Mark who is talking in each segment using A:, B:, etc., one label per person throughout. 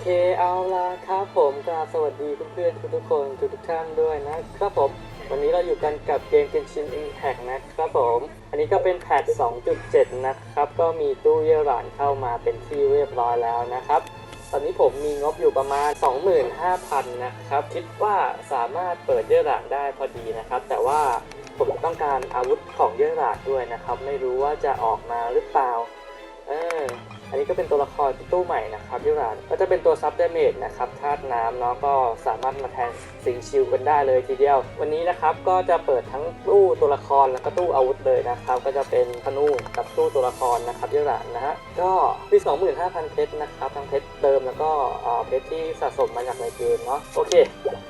A: เคเอาละครับผมกราบสวัสดีเพื่อนๆทุกๆคนทุกๆท่านด้วยนะครับผม วันนี้เราอยู่กันกับเกม Genshin Impact นะครับผม อันนี้ก็เป็นแพท 2.7 นะครับ ก็มีตู้เย่หลานเข้ามาเป็นที่เรียบร้อยแล้วนะครับ ตอนนี้ผมมีงบอยู่ประมาณ 25,000 นะครับ คิดว่าสามารถเปิดเย่หลานได้พอดีนะครับ แต่ว่าผมต้องการอาวุธของเย่หลานด้วยนะครับ ไม่รู้ว่าจะออกมาหรือเปล่า เออ อันนี้ก็เป็นตัวละครตู้ใหม่นะครับยุรานก็จะเป็นตัวซับเดเมจนะครับธาตุน้ำเนาะก็สามารถมาแทนสิงชิลกันได้เลยทีเดียว วันนี้นะครับก็จะเปิดทั้งตู้ตัวละครแล้วก็ตู้อาวุธเลยนะครับ ก็จะเป็นธนูกับตู้ตัวละครนะครับยุรานนะฮะก็มี 25,000 เพชรนะครับทั้งเพชรเติมแล้วก็เอ่อเพชรที่สะสมมาจากในเกมเนาะโอเค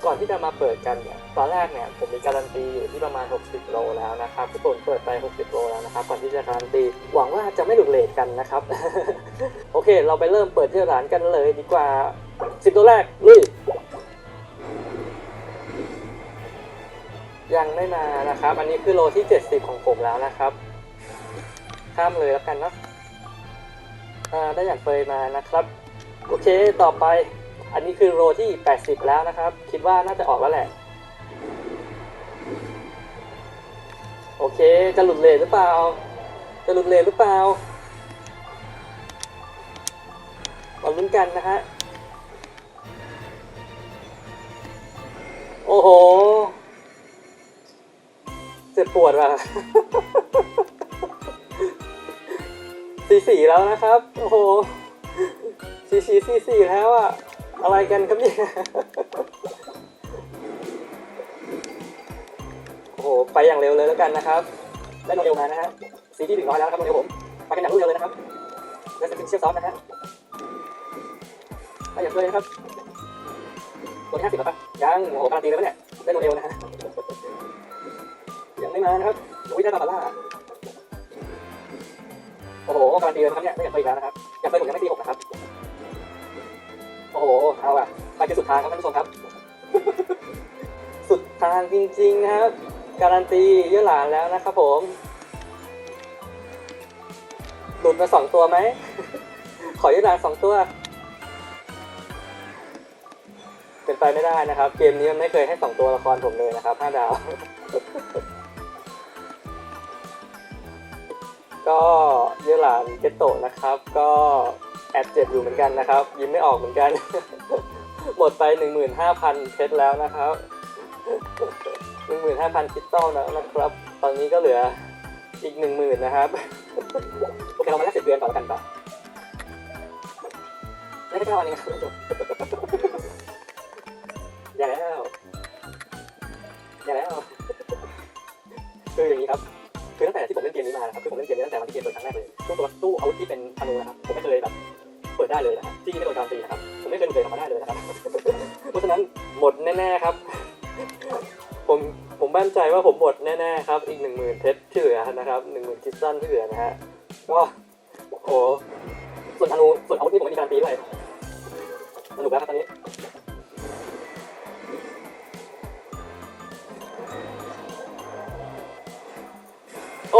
A: ก่อนที่จะมาเปิดกันเนี่ยตอนแรกเนี่ยผมมีการันตีอยู่ที่ประมาณ 60 โลแล้วนะครับทุกคนเปิดไป 60 โลแล้วนะครับก่อนที่จะการันตีหวังว่าจะไม่หลุดเลทกันนะครับ โอเค เราไปเริ่มเปิดที่ร้านกันเลยดีกว่า10ตัวแรกลุยยังไม่มานะครับ อันนี้คือโลที่ 70 ของผมแล้วนะครับ ข้ามเลยแล้วกันเนาะอ่าได้อย่างเฟยมานะครับ โอเคต่อไป อันนี้คือโลที่ 80 แล้วนะครับ คิดว่าน่าจะออกแล้วแหละ โอเค จะหลุดเลทหรือเปล่า จะหลุดเลทหรือเปล่า มาลุ้นกันนะฮะ โอ้โห เจ็บปวดว่ะสีสีแล้วนะครับ โอ้โหสีสีสีสีแล้วอะอะไรกันครับเนี่ย โอ้โห ไปอย่างเร็วเลยแล้วกันนะครับ ได้โมเดลมานะฮะ สีที่หนึ่งร้อยแล้วครับโมเดลผม ไปกันอย่างรวดเร็วเลยนะครับ และสกินเชียร์ซอฟต์นะฮะ ย่างเลยนะครับตัวที่ห้าสิบแล้วปะยังโอ้โหการันตีเลยปะเนี่ยได้โมเดลนะฮะยังไม่มานะครับโอ้ยได้บาบาร่าโอ้โหการันตีเลยนะครับเนี่ยไม่อยากไปอีกแล้วนะครับอยากไปผมยังไม่ตีหกนะครับโอ้โหเอาอะไปจนสุดทางครับท่านผู้ชมครับ สุดทางจริงๆนะครับการันตีเยอะหลานแล้วนะครับผมหลุดมาสองตัวไหมขอเยอะหลานสองตัว ไปไม่ได้นะครับ เกมนี้มันไม่เคยให้สองตัวละครผมเลยนะครับห้าดาว ก็เยอหลานเกตโตะนะครับ ก็แอบเจ็บอยู่เหมือนกันนะครับ ยิ้มไม่ออกเหมือนกัน หมดไป 15,000เพชรแล้วนะครับ 15,000คริสตัลแล้วนะครับ ตอนนี้ก็เหลืออีก 10,000นะครับโอเคเรามาแลกสิบเดือนก่อนแล้วกันปะได้แค่เก้าอันเองครับ อย่าแล้วอย่าแล้วคืออย่างนี้ครับคือตั้งแต่ที่ผมเล่นเกมนี้มานะครับคือผมเล่นเกมนี้ตั้งแต่วันที่เกมเปิดครั้งแรกเลยตู้ตัวตู้อาวุธที่เป็นธนูนะครับผมไม่เคยแบบเปิดได้เลยนะครับที่ไม่โดนการตีนะครับผมไม่เคยหลุดเลยออกมาได้เลยนะครับเพราะฉะนั้นหมดแน่ๆครับ ผมผมมั่นใจว่าผมหมดแน่ๆครับอีกหนึ่งหมื่นเพชรที่เหลือนะครับหนึ่งหมื่นคิสตัลที่เหลือนะฮะก็โอ้ส่วนธนูส่วนอาวุธนี่ผมไม่มีการตีด้วยสนุกแล้วครับตอนนี้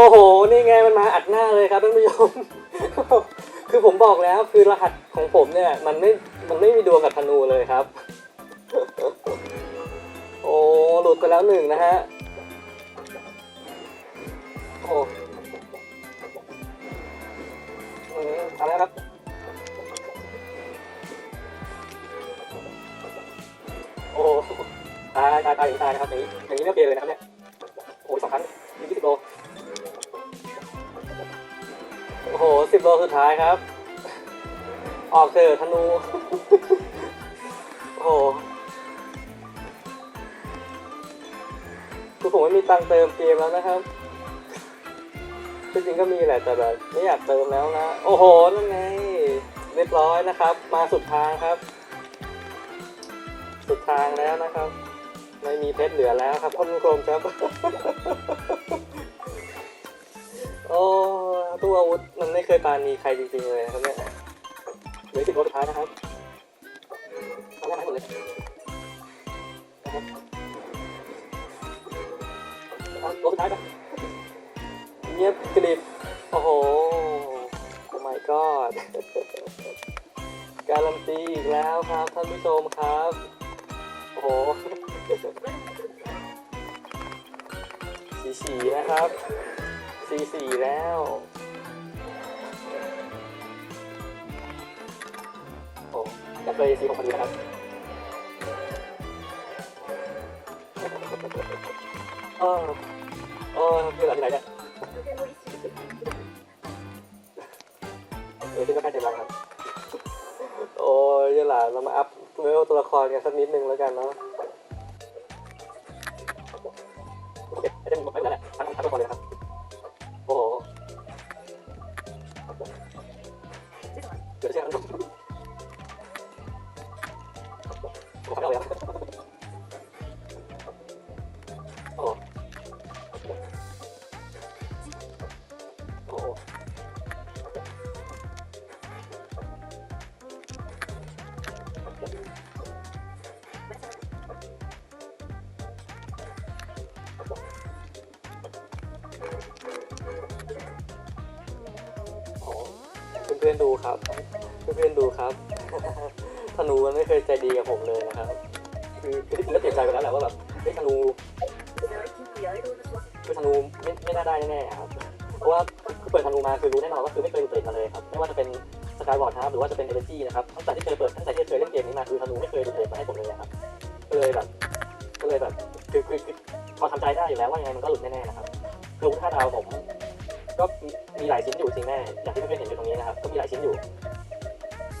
A: อ้โห นี่ไงมันมาอัดหน้าเลยครับท่านผู้ชม คือผมบอกแล้วคือรหัสของผมเนี่ย มันไม่ มันไม่มีดวงกับธนูเลยครับ โอ้ หลุดไปแล้วหนึ่งนะฮะ ออกเถอะธนู โอ้โหคือผมไม่มีตังเติมเกมแล้วนะครับจริงๆก็มีแหละแต่แบบไม่อยากเติมแล้วนะ โอ้โห นั่นไง เรียบร้อยนะครับ มาสุดทางครับ สุดทางแล้วนะครับ ไม่มีเพชรเหลือแล้วครับท่นผู้ชมครับ โอ้ตู้อาวุธมันไม่เคยปาณีใครจริงๆเลยครับเนี่ย เหลือสิบโลสุดท้ายนะครับเอาแรกให้หมดเลยนะครับเอาโลสุดท้ายไปเงียบกริบโอ้โหโอ้ my god การันตีอีกแล้วครับท่านผู้ชมครับ โอ้โหสีสีนะครับสีสีแล้ว เลยสีของพอดีนะครับเออเออคืออะไรที่ไหนเนี่ยเออที่ก็ใกล้เต็มแล้วครับ โอ้ยยี่หลานเรามาอัพเวลตัวละครกันสักนิดนึงแล้วกันเนาะ ๆดูครับเพื่อนๆดูครับธนูมันไม่เคยใจดีกับผมเลยนะครับ คือคือที่จริงก็เสียใจไปแล้วแหละว่าแบบเฮ้ยธนูคือธนูไม่ไม่น่าได้แน่ๆครับเพราะว่าคือเปิดธนูมาคือรู้แน่นอนว่าคือไม่เคยดูเตะมาเลยครับไม่ว่าจะเป็นสกายวอร์ดนะครับหรือว่าจะเป็นเอเนจีนะครับตั้งแต่ที่เคยเปิดตั้งแต่ที่เคยเล่นเกมนี้มาคือธนูไม่เคยดูเตะมาให้ผมเลยนะครับก็เลยแบบก็เลยแบบคือคือคือพอทำใจได้อยู่แล้วว่ายังไงมันก็หลุดแน่ๆนะครับคืออาวุธท่าดาวผม ก็มีหลายชิ้นอยู่จริงแน่อย่างที่เพื่อนๆเห็นอยู่ตรงนี้นะครับก็มีหลายชิ้นอยู่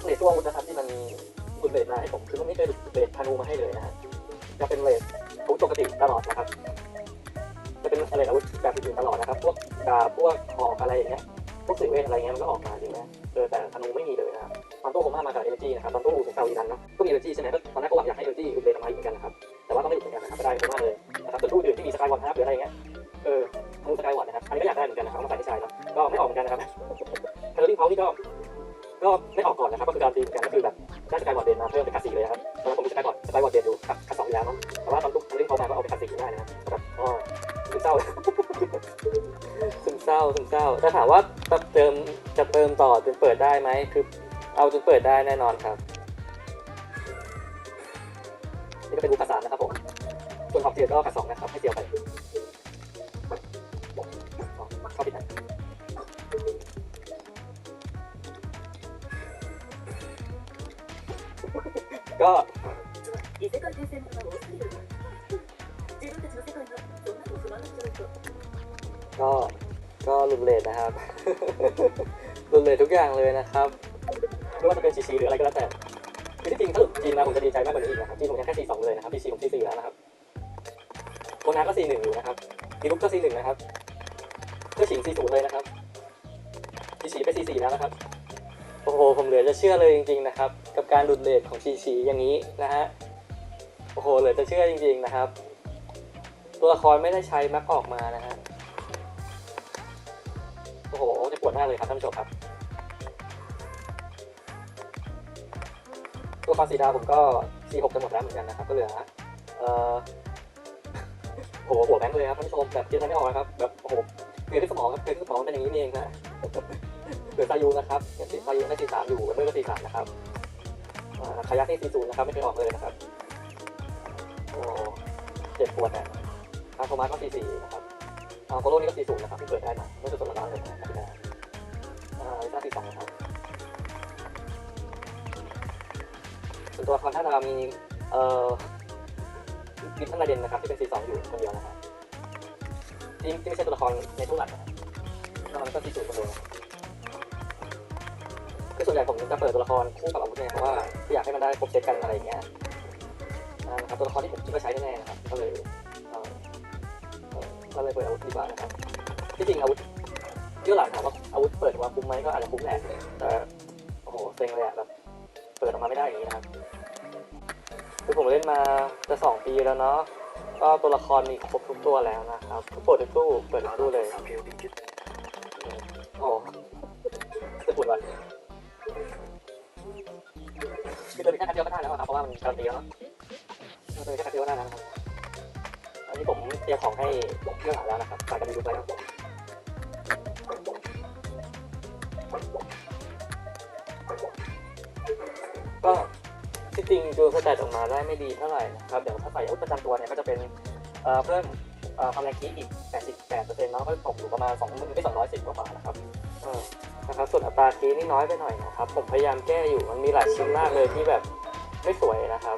A: เลทตัวอาวุธนะครับที่มันบุลเลตมาให้ผมคือมันไม่เคยดูเลทธนูมาให้เลยนะฮะจะเป็นเลทอาวุธปกติตลอดนะครับจะเป็นเลทอาวุธแบบอื่นๆตลอดนะครับ พวกดาบพวกหอกอะไรอย่างเงี้ยพวกสื่อเวทอะไรเงี้ยมันก็ออกมาจริงนะเออแต่ธนูไม่มีเลยนะครับตอนตู้ผมมาจากเอเนจีนะครับตอนตู้ของเซาอีนันนะก็มีเอเนจีใช่ไหมก็ตอนแรกก็หวังอยากให้เอเนจีบุลเลตออกมาอีกเหมือนกันนะครับแต่ว่าก็ไม่หลุดเหมือนกันนะครับก็ได้ผมมากเลยนะครับส่วนตู้อื่นที่มีสกายวอลนะครับหรืออะไรเงี้ย อกก่อนนะครับก็คือการตีเหมือนกันก็คือแบบได้สกายบอร์ดเดนมาเพิ่มเป็นคัสสี่เลยครับตอนนั้นผมมีสกายบอร์ดสกายบอร์ดเดนอยู่คัสคัสสองอยู่แล้วเนาะแต่ว่าตอนลุกเทเลอร์ลิงเขามาก็เอาเป็นคัสสี่ได้นะครับแบบอ๋อซึมเศร้าซึมเศร้าซึมเศร้าถ้าถามว่าจะเติมจะเติมต่อจนเปิดได้ไหมคือเอาจนเปิดได้แน่นอนครับนี่ก็เป็นรูปภาษานะครับผมส่วนขอบเทียร์ก็คัสสองนะครับให้เทียบไปอ๋อเข้าผิดน ก็
B: 異世界転生ものが多すぎる自分たちの世界がそんなの不満なんじゃないか
A: ก็ ก็รุนเลทนะครับ รุนเลททุกอย่างเลยนะครับ ไม่ว่าจะเป็นซีซีหรืออะไรก็แล้วแต่คือที่จริงถ้าหลุดจีนมาผมจะดีใจมากกว่านี้อีกนะครับจีนผมยังแค่ซีสองเลยนะครับซีซีผมซีสี่แล้วนะครับโคนาก็ซีหนึ่งอยู่นะครับดีลุกก็ซีหนึ่งนะครับเพื่อฉิงซีศูนย์เลยนะครับซีสีไปซีสี่แล้วนะครับ โอ้โห ผมเหลือจะเชื่อเลยจริง ๆ นะครับ กับการดุดเลทของซีซีอย่างนี้นะฮะโอ้โหเหลือจะเชื่อจริงๆนะครับ ตัวละครไม่ได้ใช้แม็กออกมานะฮะโอ้โหจะปวดมาเลยครับท่านผู้ชมครับ ตัวคอนสีดาวผมก็ C6 จะหมดแล้วเหมือนกันนะครับ ก็เหลือเอ่อโอ้โหหัวแบงค์เลยครับท่านผู้ชมแบบคิดอะไรไม่ออกนะครับแบบโอ้โหเกลือที่สมองครับเกลือที่สมองเป็นอย่างนี้นี่เองนะเหลือซายูนะครับยังติดซายูได้43อยู่เบอร์ก็43นะครับ อ่าคายักนี่40นะครับ ไม่เคยออกเลยนะครับ โอ้เจ็บปวดอะทางโทมัสก็44นะครับอ่าโคโลนี่ก็40นะครับที่เปิดได้มาไม่สุดสดร้อนเลยนะครับพี่นาอ่าลิซ่า42นะครับส่วนตัวละครท่าดามีเอ่อวิทย์นาเดนนะครับที่เป็น42อยู่คนเดียวนะครับที่ที่ไม่ใช่ตัวละครในทุกหลักนะครับนอกนั้นก็40คนเดียวนะครับ คือส่วนใหญ่ผมจะเปิดตัวละครคู่กับอาวุธเนี่ยเพราะว่าอยากให้มันได้ครบเซตกันอะไรอย่างเงี้ยนะครับตัวละครที่ผมคิดว่าใช้แน่ๆนะครับก็เลยก็เลยเปิดอาวุธดีกว่านะครับที่จริงอาวุธที่หลังถามว่าอาวุธเปิดว่าคุ้มไหมก็อาจจะคุ้มแหละแต่โอ้โหเซ็งเลยอะแบบเปิดออกมาไม่ได้อย่างนี้นะครับคือผมเล่นมาจะสองปีแล้วเนาะก็ตัวละครมีครบทุกตัวแล้วนะครับทุกโปรดทุกตู้เปิดทุกตู้เลยโอ้โหจะปวดวัน คือเดินแค่คันเดียวก็ได้แล้วครับ เพราะว่ามันการันตีแล้วเนาะเดินแค่คันเดียวก็ได้แล้วนะครับอันนี้ผมเตรียมของให้เรื่องหลังแล้วนะครับใส่กันดูไปแล้วก็ที่จริงดูสแตทออกมาได้ไม่ดีเท่าไหร่นะครับ เดี๋ยวถ้าใส่อาวุธประจำตัวเนี่ยก็จะเป็นเพิ่มความแรงคีอีก 88เปอร์เซ็นต์แล้วก็ตกอยู่ประมาณ2 2 210กว่าๆนะครับ นะครับ ส่วนอัตราคีนี่น้อยไปหน่อยนะครับ ผมพยายามแก้อยู่มันมีหลายชิ้นมากเลยที่แบบไม่สวยนะครับ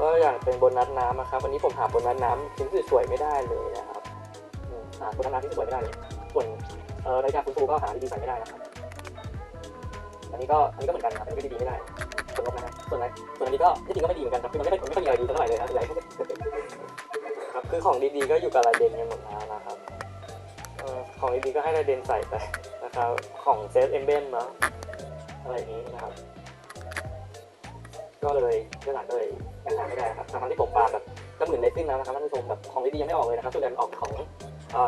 A: ก็อย่างเป็นโบนัสน้ำนะครับวันนี้ผมหาโบนัสน้ำชิ้นสวยๆไม่ได้เลยนะครับหาโบนัสน้ำที่สวยไม่ได้เลยส่วนเอ่อนาฬิกาคุณครูก็หาดีๆใส่ไม่ได้นะครับ อันนี้ก็อันนี้ก็เหมือนกันนะครับอันนี้ก็ดีๆไม่ได้ส่วนลบนะครับส่วนไหนส่วนอันนี้ก็ที่จริงก็ไม่ดีเหมือนกันครับคือมันไม่ค่อยไม่ค่อยมีอะไรดีเท่าไหร่เลยนะที่ไหนครับคือของดีๆก็อยู่กับลายเดนกันหมดแล้วนะครับเอ่อของดีๆก็ให้ลายเดนใส่ไป นะครับ ของเซตเอมเบนเนาะอะไรนี้นะครับ ก็เลยเรื่องหลังก็เลยยังหาไม่ได้ครับทั้งที่ผมปาแบบก็หมื่นในขึ้นแล้วนะครับท่านผู้ชมแบบของดีๆยังไม่ออกเลยนะครับส่วนใหญ่มันออกของ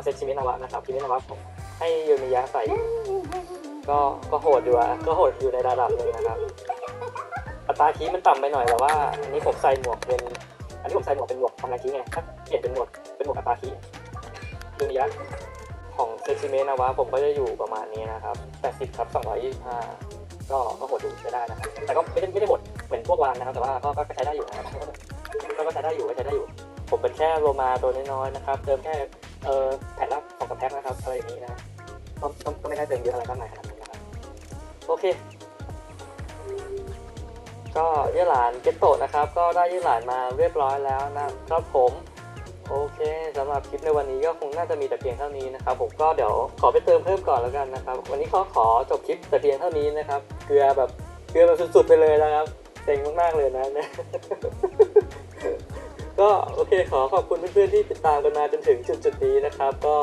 A: เซตชิมินาวะนะครับชิมินาวะผมให้โยมิยะใส่ ก็ก็โหดอยู่อะก็โหดอยู่ในระดับหนึ่งนะครับอัตราคีมันต่ำไปหน่อยแต่ว่า อันนี้ผมใส่หมวกเป็นอันนี้ผมใส่หมวกเป็นหมวกความแรคีไงถ้าเปลี่ยนเป็นหมวกเป็นหมวกอัตราคีย์ดูนิยะ ของเซซิเมนะวะผมก็จะอยู่ประมาณนี้นะครับ80ครับ225ก็ก็โหดอยู่ใช้ได้นะครับ แต่ก็ไม่ได้ไม่ได้โหดเหมือนพวกวางนะครับ แต่ว่าก็ก็ใช้ได้อยู่นะครับก็ใช้ได้อยู่ก็ใช้ได้อยู่ ผมเป็นแค่โลมาตัวน้อยๆนะครับเติมแค่เอ่อแผ่นละสองสามแพ็คนะครับอะไรอย่างนี้นะก็ก็ไม่ได้เติมเยอะอะไรมากมายขนาดนั้นนะครับโอเคก็ยี่หลานเกตโตะนะครับ ก็ได้ยี่หลานมาเรียบร้อยแล้วนะครับผม โอเคสำหรับคลิปในวันนี้ก็คงน่าจะมีแต่เพียงเท่านี้นะครับผมก็เดี๋ยวขอไปเติมเพิ่มก่อนแล้วกันนะครับ วันนี้ขอขอจบคลิปแต่เพียงเท่านี้นะครับ เกลือแบบเกลือแบบสุดๆไปเลยนะครับเซ็งมากๆเลยนะเนี่ยก็โอเคขอขอบคุณเพื่อนๆที่ติดตามกันมาจนถึงจุดจุดๆนี้นะครับ ก็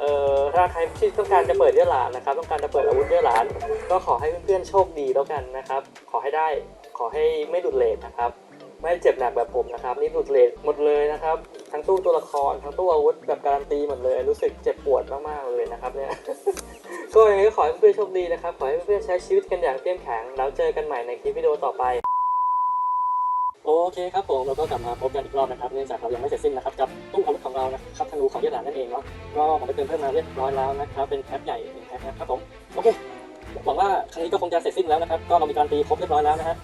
A: เอ่อถ้าใครที่ต้องการจะเปิดเยื่อหลานนะครับ ต้องการจะเปิดอาวุธเยื่อหลาน ก็ขอให้เพื่อนๆโชคดีแล้วกันนะครับ ขอให้ได้ขอให้ไม่หลุดเลทนะครับ ไม่เจ็บหนักแบบผมนะครับ นี่หลุดเลทหมดเลยนะครับ ทั้งตู้ตัวละครทั้งตู้อาวุธแบบการันตีหมดเลย รู้สึกเจ็บปวดมากๆเลยนะครับเนี่ยก็ยังไงก็ขอให้เพื่อนๆโชคดีนะครับ ขอให้เพื่อนๆใช้ชีวิตกันอย่างเข้มแข็งแล้วเจอกันใหม่ในคลิปวิดีโอต่อไป โอเคครับผมเราก็กลับมาพบกันอีกรอบนะครับเนื่องจากเรายังไม่เสร็จสิ้นนะครับกับตู้อาวุธของเรานะครับธนูของเยดานนั่นเองเนาะก็ผมไปเติมเพิ่มมาเรียบร้อยแล้วนะครับเป็นแพ็คใหญ่หนึ่งแพ็คนะครับผมโอเคหวังว่าครั้งนี้ก็คงจะเสร็จสิ้นแล้วนะครับ ก็เรามีการตีครบเรียบร้อยแล้วนะฮะ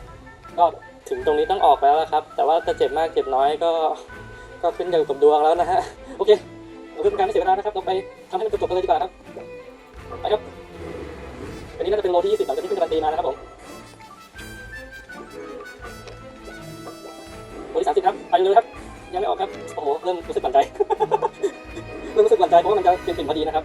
A: ก็ถึงตรงนี้ต้องออกแล้วครับ แต่ว่าจะเจ็บมากเจ็บน้อยก็ ก็ขึ้นอยู่กับดวงแล้วนะฮะ โอเคเราเพื่อนการไม่เสียเวลานะครับ เราไปทำให้มันจบๆกันเลยดีกว่าครับ ไปครับ อันนี้น่าจะเป็นโลที่20หลังจากที่เพิ่งการันตีมานะครับผมโอ้ยสามสิบครับ ไปเลยครับ ยังไม่ออกครับ โอ้โห เริ่มรู้สึกหวั่นใจ เริ่มรู้สึกหวั่นใจเพราะว่ามันจะเป็นสิ่งพอดีนะครับ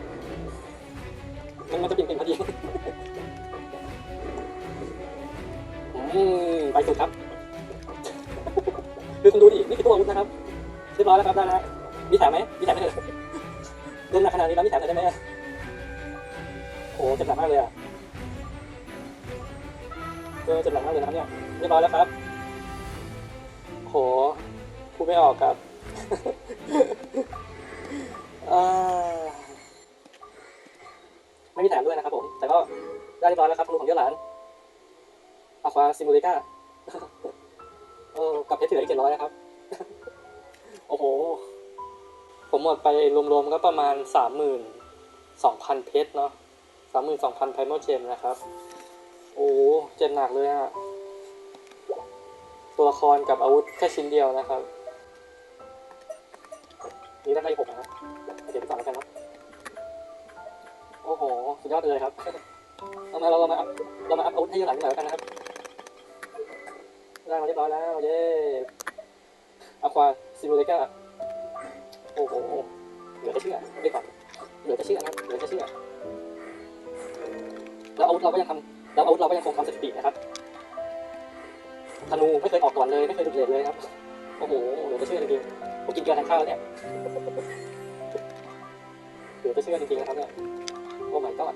A: เออเจ็บหนักมากเลยนะครับเนี่ยเรียบร้อยแล้วครับโหพูดไม่ออกครับไม่มีแถมด้วยนะครับผม แต่ก็ได้เรียบร้อยแล้วครับรูของเยอะหลานอะควาซิมูเลกาเออกับเพชรเหลืออีกเจ็ดร้อยนะครับ โอ้โห ผมหมดไปรวมๆก็ประมาณสามหมื่นสองพันเพชรเนาะสามหมื่นสองพันไพโมเจมนะครับ โอ้เจ็บหนักเลยอะตัวละครกับอาวุธแค่ชิ้นเดียวนะครับ นี่ได้ไปหกนะครับเดี๋ยวไปก่อนแล้วกันครับ โอ้โห สุดยอดเลยครับเรามาเรามาอัพเรามาอัพอาวุธให้ยังหลังหน่อยแล้วกันนะครับ ได้มาเรียบร้อยแล้วเย้อควาซิมูเลกาโอ้โห เหลือจะเชื่อไม่ก่อนเหลือจะเชื่อนะเหลือจะเชื่อแล้วอาวุธเราก็ยังทำ แล้วอาวุธเราก็ยังคงทำสถิตินะครับธนูไม่เคยออกก่อนเลยไม่เคยดุเดือดเลยครับโอ้โหเหลือจะเชื่อจริงๆผมกินเกลือทานข้าวแล้วเนี่ยเหลือจะเชื่อจริงๆนะครับเนี่ยโอ้ my god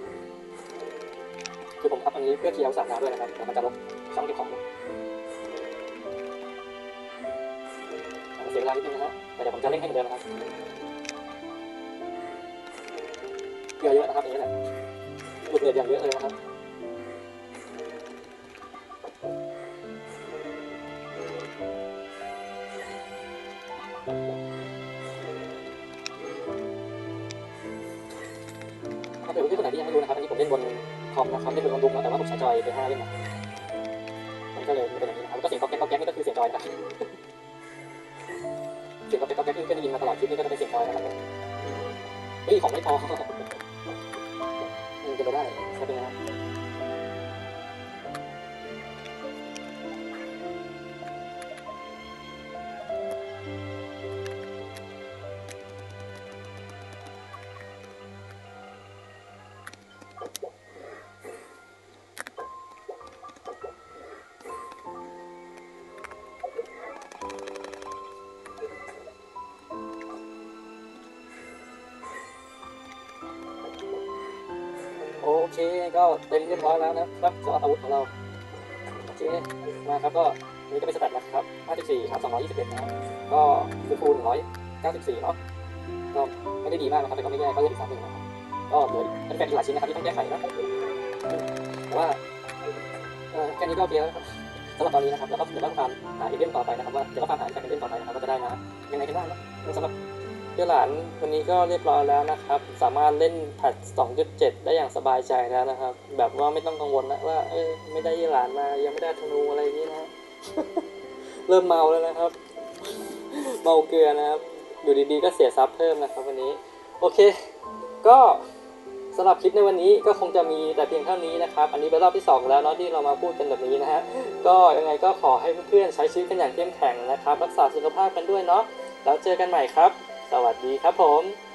A: คือผมทำอันนี้เพื่อเคลียร์สารนาด้วยนะครับเดี๋ยวมันจะลบช่องเก็บของเสียเวลานิดนึงนะฮะแต่เดี๋ยวผมจะเร่งให้เหมือนเดิมนะครับเกลือเยอะนะครับอย่างนี้แหละดุเดือดอย่างเยอะเลยนะครับ กิดเพื่อคนไหนที่ยังไม่รู้นะครับอันนี้ผมเล่นบนคอมนะครับเล่นบนโน้ตบุ๊กนะแต่ว่าผมใช้จอยไปห้าเล่นนะมันก็เลยเป็นอย่างนี้นะครับแล้วก็เสียงก๊อกแก๊กก๊อกแก๊กนี่ก็คือเสียงจอยนะครับเสียงก๊อกแก๊กก๊อกแก๊กที่ได้ยินมาตลอดคลิปนี้ก็จะเป็นเสียงจอยนะครับเฮ้ยของไม่พอมันจะไปได้ใช่เป็นไงครับ คก็เต็มเรียบร้อยแล้วนะครับสำหรับอาวุธของเราโอเคมาครับก็นี่ก็เป็นสแตทนะครับ 54ครับ221นะครับก็คือคูณ194เนาะก็ไม่ได้ดีมากนะครับแต่ก็ไม่แย่ก็เลือกอีกสามหนึ่งนะครับก็เหลือเป็นแฟนอีกหลายชิ้นนะครับที่ต้องแก้ไขนะแต่ว่าเออแค่นี้ก็โอเคแล้วครับสำหรับตอนนี้นะครับแล้วก็เดี๋ยวเราตามหาเอเดนต่อไปนะครับว่าเดี๋ยวเราตามหาแฟนเอเดนต่อไปนะครับว่าจะได้มายังไงกันบ้างนะสำหรับ เจ้าหลานวันนี้ก็เรียบร้อยแล้วนะครับ สามารถเล่นแพท2.7 ได้อย่างสบายใจแล้วนะครับ แบบว่าไม่ต้องกังวลนะว่าเออไม่ได้เจ้าหลานมา ยังไม่ได้ธนูอะไรนี้นะเริ่มเมาแล้วนะครับ เมาเกลือนะครับอยู่ดีๆก็เสียซับเพิ่มนะครับ วันนี้ โอเค ก็สำหรับคลิปในวันนี้ก็คงจะมีแต่เพียงเท่านี้นะครับ อันนี้เป็นรอบที่สองแล้วเนาะที่เรามาพูดกันแบบนี้นะฮะ ก็ยังไงก็ขอให้เพื่อนๆใช้ชีวิตกันอย่างเข้มแข็งนะครับ รักษาสุขภาพกันด้วยเนาะ แล้วเจอกันใหม่ครับ สวัสดีครับผม